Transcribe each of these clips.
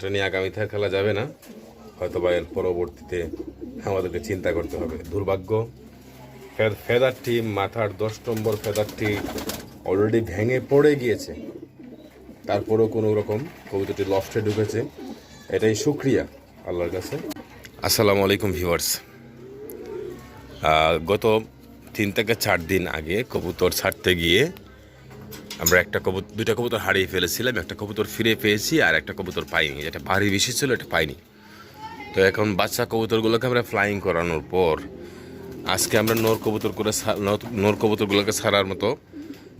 এটা নিয়ে আগামীতে খেলা যাবে না। হয়তো বা এর পরবর্তীতে আমাদেরকে চিন্তা করতে হবে। দুর্ভাগ্য ফেদারটি মাথার দশ নম্বর ফেদারটি অলরেডি ভেঙে পড়ে গিয়েছে। তারপরেও কোনো রকম কবিতাটি লফটে ঢুকেছে। এটাই সুক্রিয়া আল্লাহর কাছে। আসসালামু আলাইকুম ভিউয়ার্স। গত তিন থেকে চার দিন আগে কবুতর ছাড়তে গিয়ে আমরা একটা কবুতর দুইটা কবুতর হারিয়ে ফেলেছিলাম, একটা কবুতর ফিরে পেয়েছি আর একটা কবুতর পাইনি। যেটা ভারী বেশি ছিল, এটা পাইনি। তো এখন বাচ্চা কবুতরগুলোকে আমরা ফ্লাইং করানোর পর, আজকে আমরা নর কবুতর করে নর কবুতরগুলোকে ছাড়ার মতো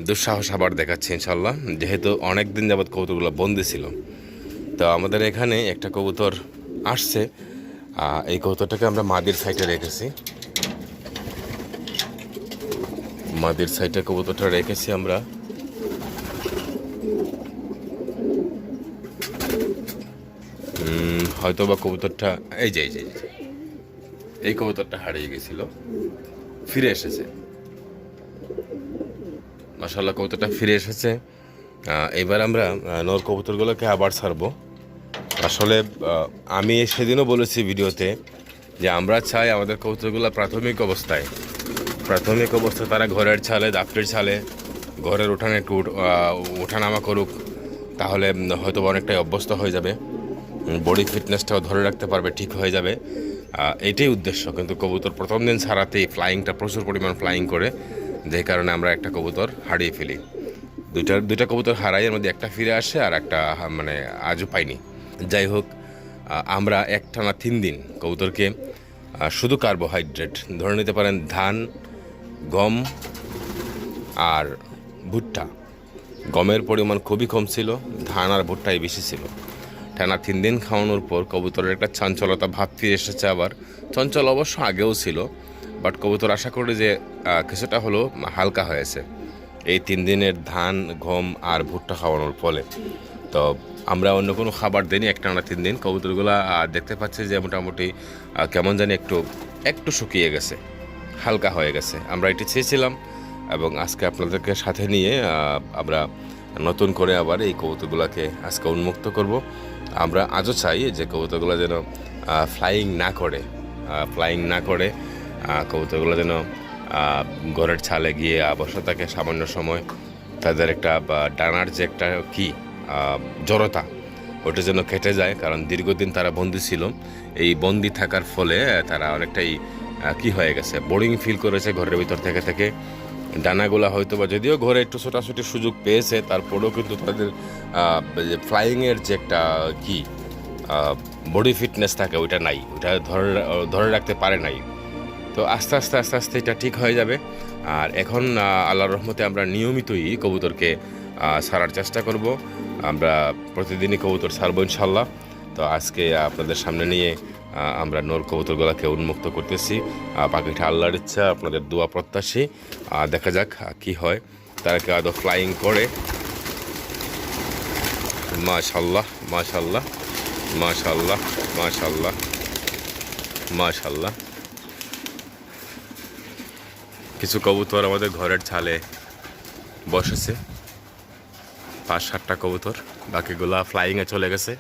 দুঃসাহস আবার দেখাচ্ছি ইনশাল্লাহ যেহেতু অনেক দিন যাবৎ কবুতরগুলো বন্দি ছিল। তো আমাদের এখানে একটা কবুতর আসছে এই কবুতরটাকে আমরা মাদির সাইডে রেখেছি। মাদির সাইডে কবুতরটা রেখেছি আমরা। হয়তো বা কবুতরটা এই যে এই যে এই কবুতরটা হারিয়ে গেছিল ফিরে এসেছে। মাসাল্লাহ কবুতরটা ফিরে এসেছে। এবার আমরা নর কবুতরগুলোকে আবার ছাড়বো। আসলে আমি সেদিনও বলেছি ভিডিওতে যে আমরা চাই আমাদের কবুতরগুলো প্রাথমিক অবস্থায় প্রাথমিক অবস্থায় তারা ঘরের ছালে দাপটের ছালে ঘরের উঠানে একটু উঠ- আহ, ওঠানামা করুক তাহলে হয়তো অনেকটাই অভ্যস্ত হয়ে যাবে। ফিটনেসটাও ধরে রাখতে পারবে, ঠিক হয়ে যাবে। এটাই উদ্দেশ্য। কিন্তু কবুতর প্রথম দিন ছাড়াতেই ফ্লাইংটা প্রচুর পরিমাণ ফ্লাইং করে যে কারণে আমরা একটা কবুতর হারিয়ে ফেলি। দুইটা দুইটা কবুতর হারাই, এর মধ্যে একটা ফিরে আসে আর একটা মানে আজও পাইনি। যাই হোক আমরা একটানা তিন দিন কবুতরকে শুধু কার্বোহাইড্রেট ধরে নিতে পারেন ধান, গম আর ভুট্টা। গমের পরিমাণ খুবই কম ছিল, ধান আর ভুট্টাই বেশি ছিল। টানা তিন দিন খাওয়ানোর পর কবুতরের একটা চাঞ্চলতা ভাব ফিরে এসেছে আবার। চঞ্চল অবশ্য আগেও ছিল বাট কবুতর আশা করি যে কিছুটা হলো হালকা হয়েছে। এই তিন দিনের ধান, গম আর ভুট্টা খাওয়ানোর ফলে। তো আমরা অন্য কোনো খাবার দিইনি একটা না তিন দিন কবুতরগুলো দেখতে পাচ্ছি যে মোটামুটি কেমন জানি একটু একটু শুকিয়ে গেছে, হালকা হয়ে গেছে। আমরা এটি চেয়েছিলাম এবং আজকে আপনাদেরকে সাথে নিয়ে আমরা নতুন করে আবার এই কবুতরগুলোকে আজকে উন্মুক্ত করব। আমরা আজও চাই যে কবুতরগুলো যেন ফ্লাইং না করে ফ্লাইং না করে কবুতরগুলো যেন ঘরের ছালে গিয়ে বসে থাকে সামান্য সময় তাদের একটা ডানার যে একটা কি জড়তা, ওটা যেন কেটে যায়, কারণ দীর্ঘদিন তারা বন্দি ছিল। এই বন্দি থাকার ফলে তারা অনেকটাই কি হয়ে গেছে বোরিং ফিল করেছে ঘরের ভিতর থেকে থেকে। ডানাগুলা হয়তো বা যদিও ঘরে একটু ছোটাছুটির সুযোগ পেয়েছে, তারপরেও কিন্তু তাদের ফ্লাইংয়ের যে একটা কি বডি ফিটনেস থাকে, ওইটা নাই। ওইটা ধরে ধরে রাখতে পারে নাই। তো আস্তে আস্তে আস্তে আস্তে এটা ঠিক হয়ে যাবে। আর এখন আল্লাহর রহমতে আমরা নিয়মিতই কবুতরকে ছাড়ার চেষ্টা করব। আমরা প্রতিদিনই কবুতর ছাড়বো ইনশাল্লাহ তো আজকে আপনাদের সামনে নিয়ে আমরা নর কবুতরগুলোকে উন্মুক্ত করতেছি। পাখিটা আল্লাহর ইচ্ছা, আপনাদের দোয়া প্রত্যাশী। দেখা যাক কি হয়। তারা কি আদৌ ফ্লাইং করে? মাশাল্লাহ মাশাল্লাহ মাশাল্লাহ মাশাল্লাহ মাশাল্লাহ কিছু কবুতর আমাদের ঘরের ছালে বসেছে। পাঁচ সাতটা কবুতর, বাকিগুলা ফ্লাইংয়ে চলে গেছে।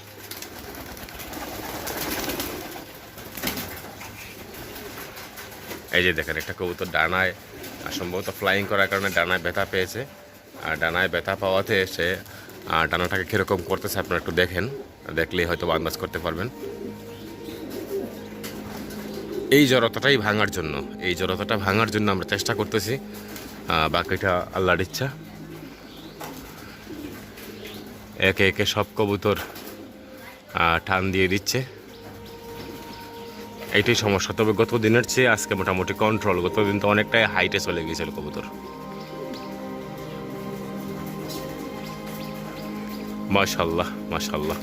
এই যে দেখেন একটা কবুতর ডানায় আহ, সম্ভবত ফ্লাইং করার কারণে ডানায় ব্যথা পেয়েছে। আর ডানায় ব্যথা পাওয়াতে সে ডানাটাকে কীরকম করতেছে আপনারা একটু দেখেন দেখলেই হয়তো আন্দাজ করতে পারবেন। এই জড়তাটাই ভাঙার জন্য এই জড়তাটা ভাঙার জন্য আমরা চেষ্টা করতেছি বাকিটা আল্লাহর ইচ্ছা। একে একে সব কবুতর টান দিয়ে দিচ্ছে। এইটাই সমস্যা। তবে গত দিনের চেয়ে আজকে মোটামুটি কন্ট্রোল গত দিন তো অনেকটাই হাইটে চলে গিয়েছিল কবুতর। মাশাল্লাহ মাশাল্লাহ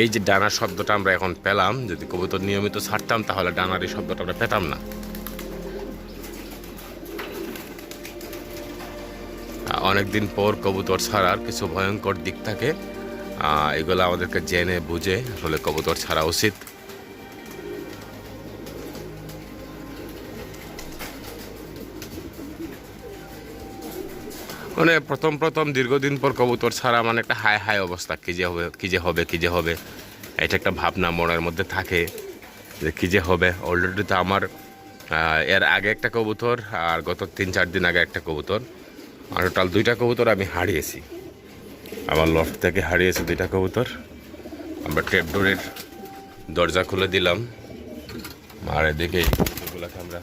এই যে ডানার শব্দটা আমরা এখন পেলাম, যদি কবুতর নিয়মিত ছাড়তাম, তাহলে ডানার এই শব্দটা আমরা পেতাম না। অনেকদিন পর কবুতর ছাড়ার কিছু ভয়ঙ্কর দিক থাকে। এগুলো আমাদেরকে জেনে, বুঝে আসলে কবুতর ছাড়া উচিত। মানে প্রথম প্রথম দীর্ঘদিন পর কবুতর ছাড়া মানে একটা হাই হাই অবস্থা, কী যে হবে, কী যে হবে, কী যে হবে। এটা একটা ভাবনা মনের মধ্যে থাকে যে কী যে হবে। অলরেডি তো আমার এর আগে একটা কবুতর আর গত তিন চার দিন আগে একটা কবুতর। আর টোটাল দুইটা কবুতর আমি হারিয়েছি। আমার লফট থেকে হারিয়েছে দুইটা কবুতর। আমরা ট্রেপডোরের দরজা খুলে দিলাম। আর এদিকে কবুতরগুলোকে আমরা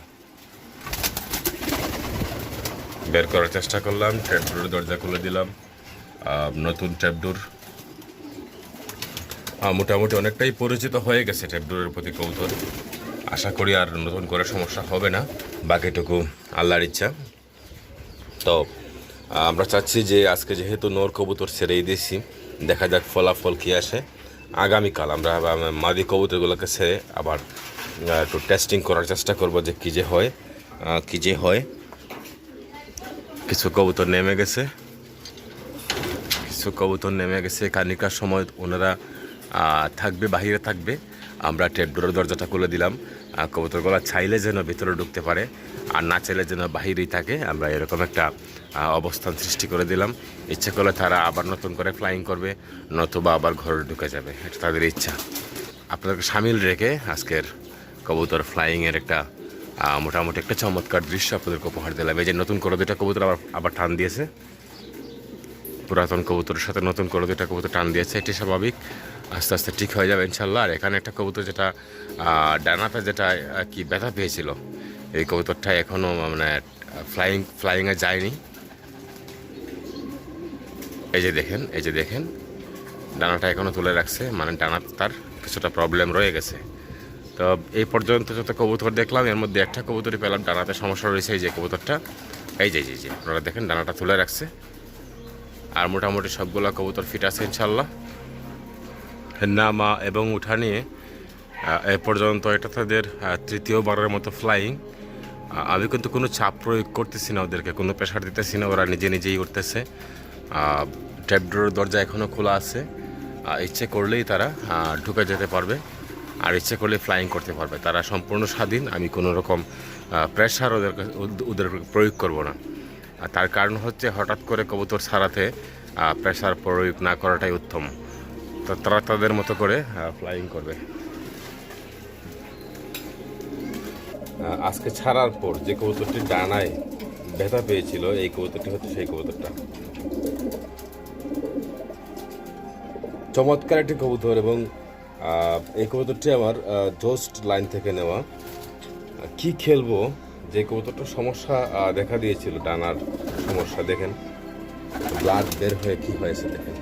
বের করার চেষ্টা করলাম। ট্র্যাপডোরের দরজা খুলে দিলাম। নতুন ট্র্যাপডোর আহ, মোটামুটি অনেকটাই পরিচিত হয়ে গেছে ট্র্যাপডোরের প্রতি কৌতূহল আশা করি আর নতুন করে সমস্যা হবে না। বাকিটুকু আল্লাহর ইচ্ছা। তো আমরা চাচ্ছি যে আজকে যেহেতু নোর কবুতর ছেড়েই দিয়েছি, দেখা যাক ফলাফল কী আসে। আগামীকাল আমরা মাদি কবুতরগুলোকে ছেড়ে আবার একটু টেস্টিং করার চেষ্টা করব যে কী যে হয় কী যে হয়। কিছু কবুতর নেমে গেছে। কিছু কবুতর নেমে গেছে। কানিকার সময় ওনারা থাকবে, বাহিরে থাকবে। আমরা টেপডোরের দরজাটা খুলে দিলাম। কবুতরগুলো চাইলে যেন ভিতরে ঢুকতে পারে, আর না চাইলে যেন বাহিরেই থাকে। আমরা এরকম একটা অবস্থান সৃষ্টি করে দিলাম। ইচ্ছে করলে তারা আবার নতুন করে ফ্লাইং করবে, নতুবা আবার ঘরে ঢুকে যাবে। এটা তাদের ইচ্ছা। আপনাদেরকে সামিল রেখে আজকের কবুতর ফ্লাইংয়ের একটা মোটামুটি একটা চমৎকার দৃশ্য আপনাদেরকে উপহার দিলাম। এই যে নতুন করে দুটা কবুতর আবার আবার টান দিয়েছে। পুরাতন কবুতরের সাথে নতুন করে দুটা কবুতর টান দিয়েছে। এটি স্বাভাবিক। আস্তে আস্তে ঠিক হয়ে যাবে ইনশাল্লাহ আর এখানে একটা কবুতর যেটা ডানাতে যেটা কি ব্যথা পেয়েছিল এই কবুতরটা এখনও মানে ফ্লাইং ফ্লাইংয়ে যায়নি। এই যে দেখেন এই যে দেখেন ডানাটা এখনও তুলে রাখছে মানে ডানা তার কিছুটা প্রবলেম রয়ে গেছে। তো এই পর্যন্ত যত কবুতর দেখলাম এর মধ্যে একটা কবুতরই পেলাম ডানাতে সমস্যা রয়েছে এই যে কবুতরটা। এই যে যে, যে আপনারা দেখেন ডানাটা তুলে রাখছে। আর মোটামুটি সবগুলো কবুতর ফিট আছে ইনশাল্লাহ নামা এবং উঠা নিয়ে এ পর্যন্ত এটা তাদের তৃতীয়বারের মতো ফ্লাইং আমি কিন্তু কোনো চাপ প্রয়োগ করতেছি না ওদেরকে, কোনো প্রেশার দিতেছি না, ওরা নিজে নিজেই উঠতেছে। ট্যাপডোরের দরজা এখনও খোলা আছে। ইচ্ছে করলেই তারা ঢুকে যেতে পারবে। আর ইচ্ছে করলে ফ্লাইং করতে পারবে। তারা সম্পূর্ণ স্বাধীন, আমি কোনো রকম প্রেশার ওদের ওদের প্রয়োগ করব না। তার কারণ হচ্ছে হঠাৎ করে কবুতর ছাড়াতে প্রেশার প্রয়োগ না করাটাই উত্তম। তো তারা তাদের মতো করে ফ্লাইং করবে। আজকে ছাড়ার পর যে কবুতরটি ডানায় ব্যথা পেয়েছিল, এই কবুতরটি হচ্ছে সেই কবুতরটা। চমৎকার একটি কবুতর এবং এই কবুতরটি আমার জোস্ট লাইন থেকে নেওয়া। কি খেলব? যে কবুতরটা সমস্যা দেখা দিয়েছিল, ডানার সমস্যা, দেখেন। ব্লাড বের হয়ে কি হয়েছে, দেখেন।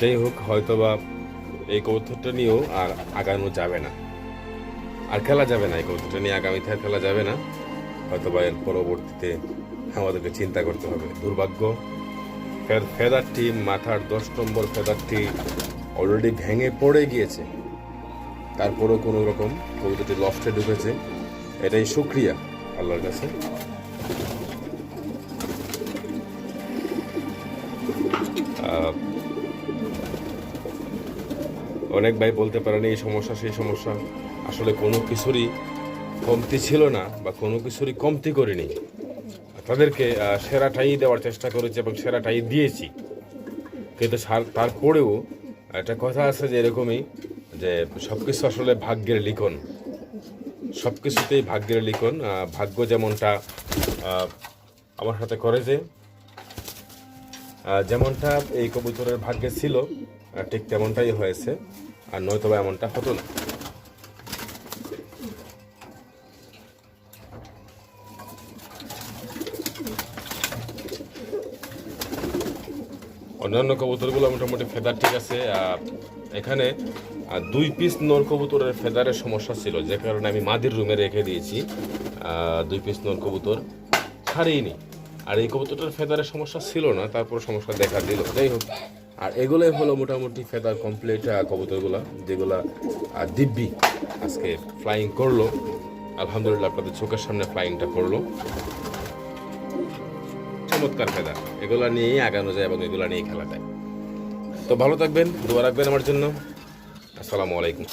যাই হোক হয়তো বা এই কৌতুকটা নিয়েও আর আগানো যাবে না। আর খেলা যাবে না এই কৌতুকটা নিয়ে আগামীতে খেলা যাবে না। হয়তোবা এর পরবর্তীতে আমাদেরকে চিন্তা করতে হবে। দুর্ভাগ্য ফেদারটি, মাথার দশ নম্বর ফেদারটি অলরেডি ভেঙে পড়ে গিয়েছে। তারপরেও কোনো রকম কবুতরটি লফটে ঢুকেছে। এটাই সুক্রিয়া আল্লাহর কাছে। অনেক ভাই বলতে পারেন, এই সমস্যা, সেই সমস্যা। আসলে কোনো কিছুরই কমতি ছিল না বা কোনো কিছুরই কমতি করিনি। তাদেরকে সেরাটাই দেওয়ার চেষ্টা করেছি এবং সেরাটাই দিয়েছি। কিন্তু তারপরেও একটা কথা আছে যে এরকমই যে সব কিছু আসলে ভাগ্যের লিখন। সব কিছুতেই ভাগ্যের লিখন। ভাগ্য যেমনটা আমার সাথে করেছে যেমনটা এই কবুতরের ভাগ্যে ছিল ঠিক তেমনটাই হয়েছে। আর নয়তো এমনটা হতো না। অন্যান্য কবুতরগুলো মোটামুটি ফেদার ঠিক আছে এখানে দুই পিস নর কবুতরের ফেদারের সমস্যা ছিল, যে কারণে আমি মাদির রুমে রেখে দিয়েছি দুই পিস নর কবুতর ছাড়িনি। আর এই কবুতরটার ফেদারের সমস্যা ছিল না, তারপর সমস্যা দেখা দিল। যাই হোক, আর এগুলোই হলো মোটামুটি ফেদার কমপ্লিট কবুতরগুলো, যেগুলা দিব্যি আজকে ফ্লাইং করল। আলহামদুলিল্লাহ আপনাদের চোখের সামনে ফ্লাইংটা করল। চমৎকার ফেদার এগুলো নিয়েই আগানো যায় এবং এগুলো নিয়েই খেলা যায়। তো ভালো থাকবেন, দোয়া রাখবেন আমার জন্য। আসসালামু আলাইকুম।